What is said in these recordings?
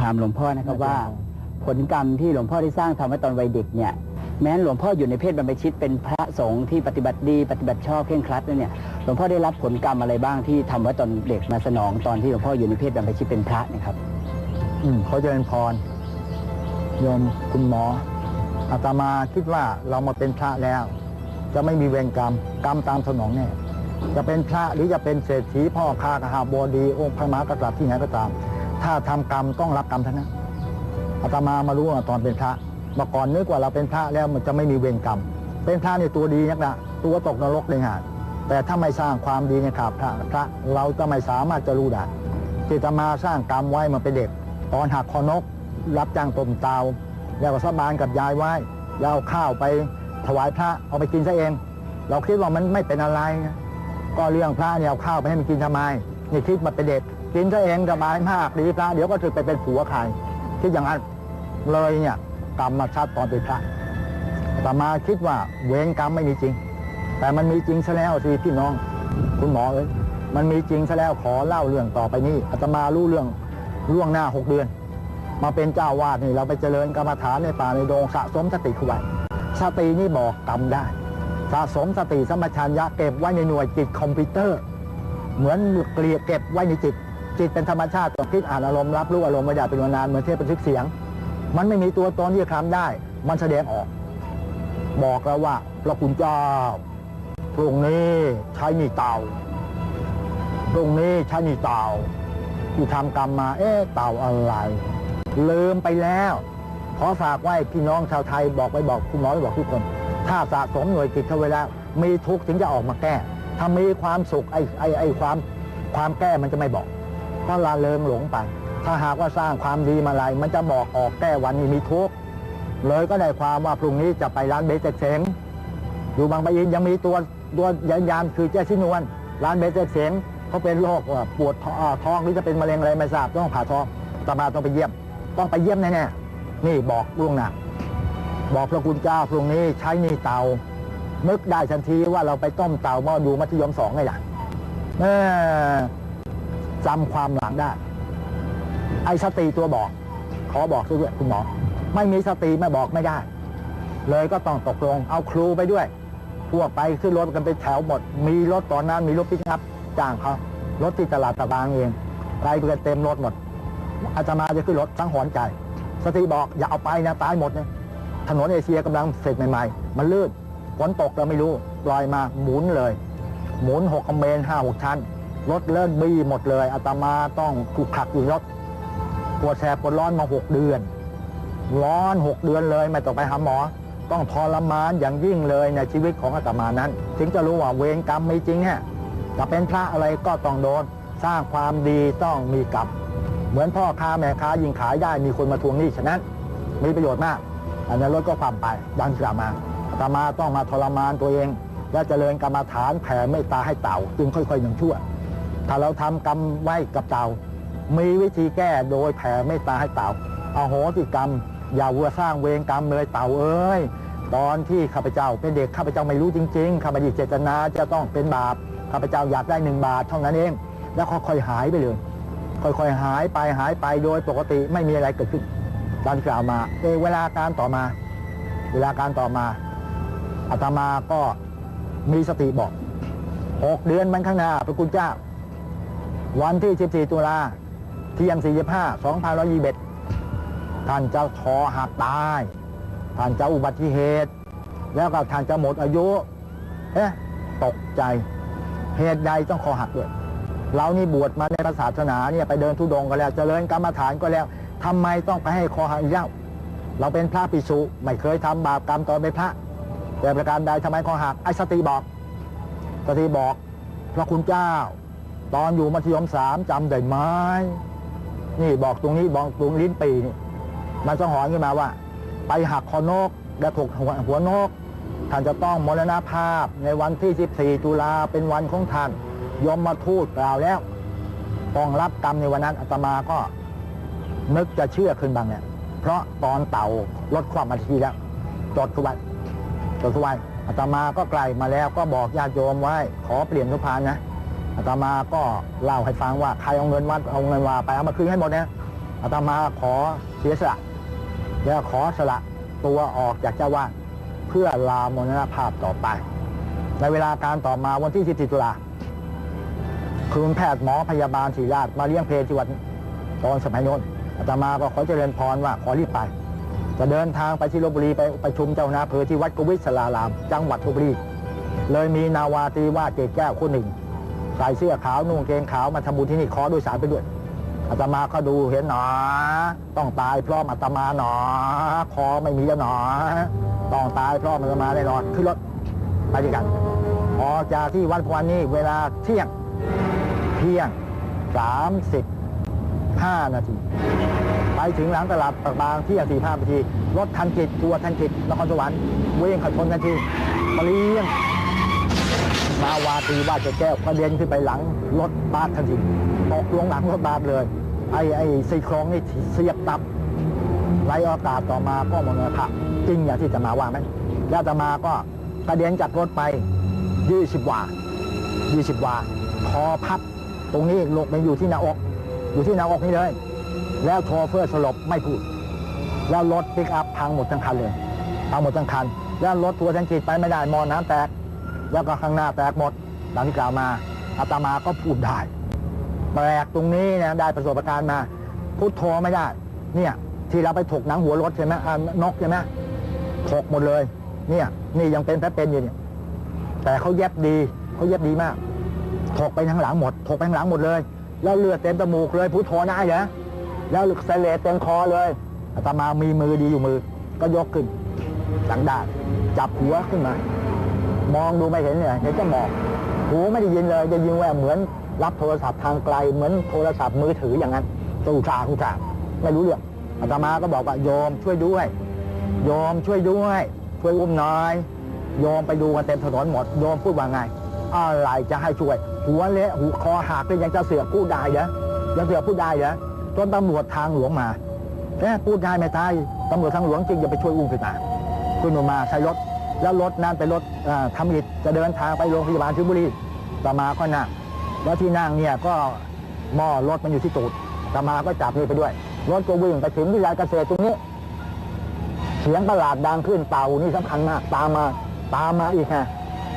ถามหลวงพ่อนะครับว่า ผลกรรมที่หลวงพ่อได้สร้างทำไว้ตอนวัยเด็กเนี่ยแม้นหลวงพ่ออยู่ในเพศบรรพชิตเป็นพระสงฆ์ที่ปฏิบัติดีปฏิบัติชอบเคร่งครัดเนี่ยหลวงพ่อได้รับผลกรรมอะไรบ้างที่ทำไว้ตอนเด็กมาสนองตอนที่หลวงพ่ออยู่ในเพศบรรพชิตเป็นพระเนะครับ อืมเขาเจริญพรโยมคุณหมออาตมาคิดว่าเรามาเป็นพระแล้ว จะไม่มีเวรกรรมกรรมตามสนองแน่จะเป็นพระหรือจะเป็นเศรษฐีพ่อค้ากหาบดีองค์พระมหากษัตริย์ที่ไหนก็ตาม ถ้าทำกรรมต้องรับกรรมทั้งนั้นอาตมามารู้ว่าตอนเป็นพระเมื่อก่อนนึกว่าเราเป็นพระแล้วมันจะไม่มีเวรกรรม เป็นพระในตัวดีนักนะตัวตกนรกเลยฮะแต่ถ้าไม่สร้างความดีในขาพระพระเราจะไม่สามารถจะรู้ได้ที่จะมาสร้างกรรมไว้มาเป็นเด็ก ตอนหักคอนก รับจ้างต้มเตา แล้วก็สบานกับยายไว้แล้วเอาข้าวไปถวายพระเอาไปกินซะเอง เราคิดว่ามันไม่เป็นอะไร ก็เรื่องพระเนี่ยเอาข้าวไปให้มันกินทำไมนี่คิดมาเป็นเด็ก กินซะเองสบายมากดีพระเดี๋ยวก็ถึงไปเป็นผัวใครคิดอย่างนั้นเลยเนี่ยกรรมมาชัดตอนเป็นพระแต่มาคิดว่าเวรกรรมไม่มีจริง แต่มันมีจริงซะแล้วสิพี่น้อง คุณหมอเอ้ยมันมีจริงซะแล้วขอเล่าเรื่องต่อไปนี้อาตมารู้เรื่องล่วงหน้าหกเดือน มาเป็นเจ้าวาดนี่เราไปเจริญกรรมฐานในป่าในโดงสะสมสติเข้าไว้สตินี่บอกกรรมได้สะสมสติสมปชัญญะเก็บไว้ในหน่วยจิตคอมพิวเตอร์ เหมือนเกลียเก็บไว้ในจิต จิตเป็นธรรมชาติต้องคิดอ่านอารมณ์รับรู้อารมณ์ไม่ได้เป็นเวลานานเหมือนเทพบันทึกเสียง มันไม่มีตัวตนที่จะทำได้ มันแสดงออก บอกแล้วว่าพระคุณเจ้าพรุ่งนี้ใช้นี่เต่าพรุ่งนี้ใช้นี่เต่าที่ทำกรรมมา เอ๊ะเต่าอะไรลืมไปแล้ว ขอฝากไว้พี่น้องชาวไทยบอกไปบอกคุณหมอไปบอกทุกคน ถ้าสะสมหน่วยจิตเข้าไว้แล้วมีทุกข์ถึงจะออกมาแก้ถ้ามีความสุขไอ้ไอ้ไอ้ความความแก้มันจะไม่บอก เพราะละเลงหลงไป ถ้าหากว่าสร้างความดีมาอะไรมันจะบอกออกแก้วันนี้มีทุกข์เลยก็ได้ความว่าพรุ่งนี้จะไปร้านเบสเซ็กเสงอยู่บางปะอินยังมีตัวตัวยันยานคือเจ้าชินวน ร้านเบสเซ็กเสงเขาเป็นโรคปวดท้องท้องหรือจะเป็นมะเร็งอะไรไม่ทราบต้องผ่าท้องตามาต้องไปเยี่ยม ต้องไปเยี่ยมแน่ๆนี่บอกล่วงหน้าบอกพระคุณเจ้าพรุ่งนี้ใช้นี่เตานึกได้ทันทีว่าเราไปต้มเตาหม้อดูมัธยมสองไงล่ะเออ จำความหลังได้ ไอ้สติตัวบอก ขอบอกด้วยคุณหมอ ไม่มีสติไม่บอกไม่ได้ เลยก็ต้องตกลง เอาครูไปด้วย พวกไปขึ้นรถกันไปแถวหมด มีรถตอนนั้นมีรถปิกอัพจ้างเขารถที่ตลาดตะบางเองไปกันเต็มรถหมด อาตมาจะขึ้นรถทั้งหอนใจ สติบอกอย่าเอาไปนะตายหมดนะถนนเอเชียกำลังเสร็จใหม่ๆ มันลื่นฝนตกเราไม่รู้ลอยมาหมุนเลย หมุนหกคอมเมนห้าหกชั้น รถเลื่อนบี้หมดเลยอาตมาต้องถูกขักอยู่รถปวดแสบปวดร้อนมาหกเดือน ร้อนหกเดือนเลยไม่ต้องไปหาหมอ ต้องทรมานอย่างยิ่งเลยในชีวิตของอาตมานั้น ถึงจะรู้ว่าเวรกรรมไมีจริงฮะจะเป็นพระอะไรก็ต้องโดน สร้างความดีต้องมีกรรมเหมือนพ่อค้าแม่ค้ายิงขายได้มีคนมาทวงหนี้ฉะนั้น มีประโยชน์มาก อันนั้นรถก็ความไปดังกล่าวมาอาตมาต้องมาทรมานตัวเอง และเจริญกรรมฐานแผ่เมตตาให้เต่า จึงค่อยๆยังชั่ว ถ้าเราทำกรรมไว้กับเต่า มีวิธีแก้โดยแผ่เมตตาให้เต่าอาโหสิกรรม อย่าวัวสร้างเวรกรรมเลยเต่าเอ้ยตอนที่ข้าพเจ้าเป็นเด็กข้าพเจ้าไม่รู้จริงๆข้าพเจ้าเจตนาจะต้องเป็นบาปข้าพเจ้าอยากได้หนึ่งบาทเท่านั้นเอง แล้วค่อยๆหายไปเลย ค่อยๆหายไปหายไปโดยปกติไม่มีอะไรเกิดขึ้นดังกล่าวมาเออเวลาการต่อมา เวลาการต่อมาอาตมาก็มีสติบอกหกเดือนมันข้างหน้าพระคุณเจ้า วันที่ 14 ตุลาเที่ยง45 2521 ท่านจะคอหักตาย ท่านจะอุบัติเหตุ แล้วก็ท่านจะหมดอายุ เอ๊ะ ตกใจ เหตุใดต้องคอหักด้วย เรานี่บวชมาในศาสนาเนี่ยไปเดินทุดงก็แล้วเจริญกรรมฐานก็แล้วทำไมต้องไปให้คอหักอีกแล้วเราเป็นพระปิสุไม่เคยทำบาปกรรมตอนเป็นพระ แต่ประการใดทำไมคอหักไอ้สติบอก สติบอกพระคุณเจ้า ตอนอยู่มัธยมสามจำได้ไหมนี่บอกตรงนี้บอกตรงลิ้นปีนี่มันสะหอนขึ้นมาว่า ไปหักคอนกและถูกหัวหวนก ท่านจะต้องมรณภาพในวันที่ 14 ตุลาเป็นวันของท่านยมมาทูตกล่าวแล้วต้องรับกรรมในวันนั้นอาตมาก็ นึกจะเชื่อขึ้นบางเนี่ย เพราะตอนเต่าลดความมาทีแล้วจดทุไว้จดทุไว้อาตมาก็ไกลมาแล้วก็บอกญาติโยมไว้ ขอเปลี่ยนทุพานนะ อาตมาก็เล่าให้ฟังว่าใครเอาเงินวัดเอาเงินวาไปเอามาคืนให้หมดนะอาตมาขอเสียสละและขอสละตัวออกจากเจ้าวาดเพื่อลามรณภาพต่อไป ในเวลาการต่อมาวันที่ 14 ตุลาคืนแพทย์หมอพยาบาลศิริราชมาเลี้ยงเพลที่วัดตอนสมัยโน้นอาตมาก็ขอเจริญพรว่าขอรีบไป จะเดินทางไปที่ลบบุรีไปประชุมเจ้าหน้าเภอที่วัดกวิศลาราม จังหวัดลบบุรี เลยมีนาวาตรีว่าเกศแก้วคนหนึ่ง ใส่เสื้อขาวนุ่งกางเกงขาวมาทำบุญที่นี่ขอโดยสารไปด้วยอาตมาก็ดูเห็นหนอ ต้องตายเพราะอาตมาหนอ คอไม่มีแล้วหนอ ต้องตายเพราะอาตมาแน่นอนขึ้นรถไปด้วยกันออกจากที่วัดพวันนี้เวลาเที่ยง เที่ยงสามสิบห้านาที ไปถึงหลังตลาดปากบางเที่ยงสี่ห้านาที รถทันกิจทัวร์ทันกิจนครสวรรค์เว้งขัดชนทันทีปเลี้ยง มาวาตีว่าจะแก้วกระเด็นขึ้นไปหลังรถบัสทันทีตกลงหลังรถบัสเลย ไอ้ไอ้ซี่โครงนี่เสียบตับไรอากาศต่อมาก็มรณภาพจริงอย่างที่จะมาว่าไหมแล้วจะมาก็กระเด็นจากรถไป 20 วา 20 วาคอพับ ตรงนี้หลกไปอยู่ที่หน้าอก อยู่ที่หน้าอกนี่เลย แล้วโชเฟอร์สลบไม่พูด แล้วรถปิกอัพพังหมดทั้งคันเลยพังหมดทั้งคัน แล้วรถทัวร์ทันกิจไปไม่ได้มอน้ำแตก แล้วก็ข้างหน้าแตกหมดดังที่กล่าวมาอาตมาก็พูดได้แปลกตรงนี้นะได้ประสบการณ์มา พูดโทไม่ได้ เนี่ยที่เราไปถกหนังหัวรถใช่ไหมอ่านกใช่ไหมถกหมดเลย เนี่ย นี่ยังเป็นแผลเป็นอยู่เนี่ย แต่เขาเย็บดีเขาเย็บดีมากถกไปทั้งหลังหมดถกไปทั้งหลังหมดเลย แล้วเลือดเต็มจมูกเลยพูดโทได้เหรอแล้วเสลเต็มคอเลยอาตมามีมือดีอยู่มือ ก็ยกขึ้นหลังดาจับหัวขึ้นมา มองดูไม่เห็นเลยเห็นจะมองหูไม่ได้ยินเลยจะยินว่าเหมือนรับโทรศัพท์ทางไกลเหมือนโทรศัพท์มือถืออย่างนั้นตู้ชาตู้ชาไม่รู้เรื่องอาตมาก็บอกว่าโยมช่วยด้วย โยมช่วยด้วย ช่วยอุ้มหน่อยโยมไปดูกันเต็มถนนหมดโยมพูดว่าไงอะไรจะให้ช่วย หัวเละหูคอหักก็ยังจะเสือกพูดได้เหรอยังเสือกพูดได้เหรอจนตำรวจทางหลวงมาแค่พูดได้ไม่ตายตำรวจทางหลวงจริงอย่าไปช่วยอุ้มขึ้นมาขึ้นมาใช้รถ แล้วรถนั้นเป็นรถอ่าทำอิฐจะเดินทางไปโรงพยาบาลชลบุรีตามาก็นั่งแล้วที่นั่งเนี่ยก็หม้อรถมันอยู่ที่ตูดตามาก็จับนี่ไปด้วย รถก็วิ่งไปถึงวิทยาเกษตรตรงนี้ เสียงประหลาดดังขึ้นเต่านี่สำคัญมาก ตามมาตามมาอีกฮะ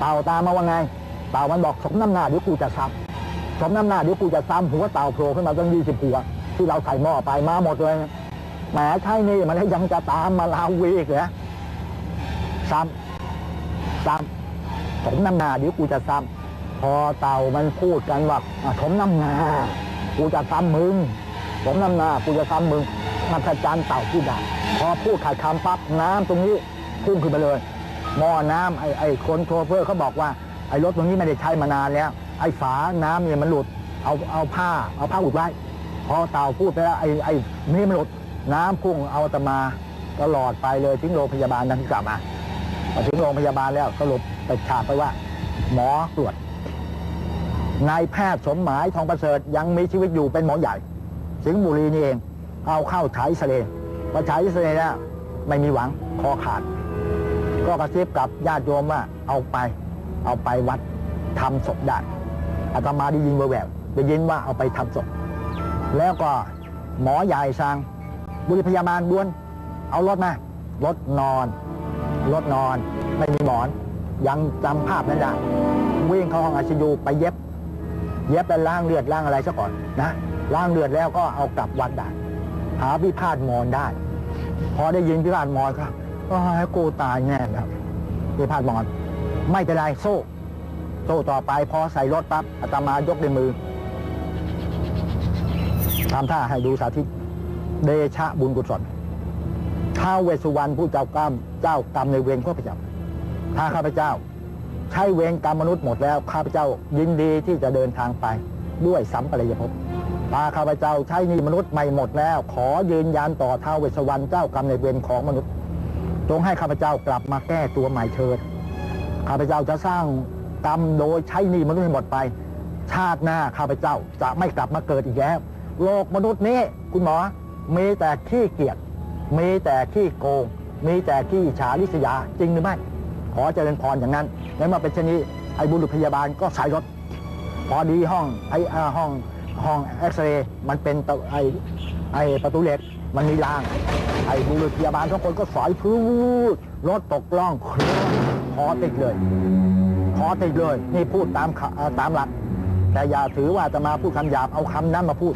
เต่าตามมาว่าไงเต่ามันบอกสมน้ำหน้าเดี๋ยวกูจะซ้ำสมน้ำหน้าเดี๋ยวกูจะซ้ำหัวเต่าโผล่ขึ้นมาตั้งยี่สิบหัวที่เราใส่หม้อไปมาหมดเลยแหมใช่นี่มันยังจะตามมาลาวีอีกเหรอซ้ำำสมน้ำหน้าเดี๋ยวกูจะซ้ำพอเต่ามันพูดกันว่าอะสมน้ำหน้ากูจะซ้ำมึงสมน้ำหน้ากูจะซ้ำมึงมันขจันเต่าพูดได้พอพูดขาดคำปั๊บน้ำตรงนี้พุ่งขึ้นไปเลยหม้อน้ำไอ้ไอ้คนโชเฟอร์เขาบอกว่าไอ้รถตรงนี้ไม่ได้ใช้มานานแล้ว ไอ้ฝาน้ำเนี่ยมันหลุดเอาเอาผ้าเอาผ้าอุดไว้พอเต่าพูดไปแล้วไอ้ไอ้นี่มันหลุดน้ำพุ่งเอาตมาตลอดไปเลยถึงโรงพยาบาลนั้นกลับมา พอถึงโรงพยาบาลแล้วสรุปไปฉาบไปว่า หมอตรวจนายแพทย์สมหมายทองประเสริฐยังมีชีวิตอยู่เป็นหมอใหญ่ สิงห์บุรีนี่เอง เอาเข้าฉายเสลพอฉายเสลแล้วไม่มีหวังคอขาด ก็กระซิบกับญาติโยมว่าเอาไป เอาไปวัดทำศพได้อาตมาได้ยินแววๆได้ยินว่าเอาไปทำศพแล้วก็หมอใหญ่สั่งบุรุษพยาบาลด่วน เอารถมา รถนอน รถนอน ไม่มีหมอน ยังจำภาพนั้นได้วิ่งเข้าห้องไอซียูไปเย็บ เย็บไปล้างเลือดล้างอะไรซะก่อนนะล้างเลือดแล้วก็เอากลับวัดได้หาพิพาทมอนได้ พอได้ยินพิพาทมอนครับโอ้กูตายแน่ครับพิพาทมอน ไม่เป็นไรโซ่โซ่ต่อไปพอใส่รถปั๊บอาตมายกในมือทำท่าให้ดูสาธิต เดชะบุญกุศล ท้าเวสสุวรรณผู้เจ้ากรรม เจ้ากรรมในเวรข้าพเจ้าถ้าข้าพเจ้า ใช้เวรกรรมมนุษย์หมดแล้ว ข้าพเจ้ายินดีที่จะเดินทางไปด้วยสัมปรายภพถ้าข้าพเจ้าใช้หนี่มนุษย์ไม่หมดแล้ว ขอยืนยันต่อท้าเวสสุวรรณเจ้ากรรมในเวรของมนุษย์จงให้ข้าพเจ้ากลับมาแก้ตัวใหม่เถิดข้าพเจ้าจะสร้างกรรมโดยใช้หนี้มนุษย์ให้หมดไป ชาติหน้าข้าพเจ้าจะไม่กลับมาเกิดอีกแล้วโลกมนุษย์นี้คุณหมอมีแต่ขี้เกียจ มีแต่ขี้โกง มีแต่ขี้ฉาริษยาจริงหรือไม่ ขอเจริญพรอย่างนั้นแล้วเมื่อเป็นเช่นนี้ไอ้บุรุษพยาบาลก็ใส่รถ พอดีห้องไอ้ห้องห้องเอ็กซเรย์มันเป็นไอ้ไอ้ประตูเหล็กมันมีราง ไอ้บุรุษพยาบาลทุกคนก็สอยพูดรถตกล่องเคลื่อนคอติดเลยคอติดเลย นี่พูดตามตามหลัก แต่อย่าถือว่าจะมาพูดคำหยาบเอาคำนั้นมาพูด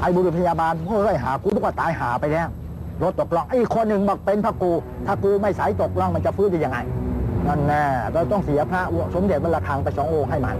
ไอ้บุรุษพยาบาลเฮ้ยหากูทุกว่าตายหาไปแล้ว รถตกล่องไอ้คนหนึ่งบอกเป็นพระกู ถ้ากูไม่สายตกล่องมันจะฟื้นได้ยังไงนั่นแน่เราต้องเสียพระสมเด็จวันละฆังไปสององค์ให้มัน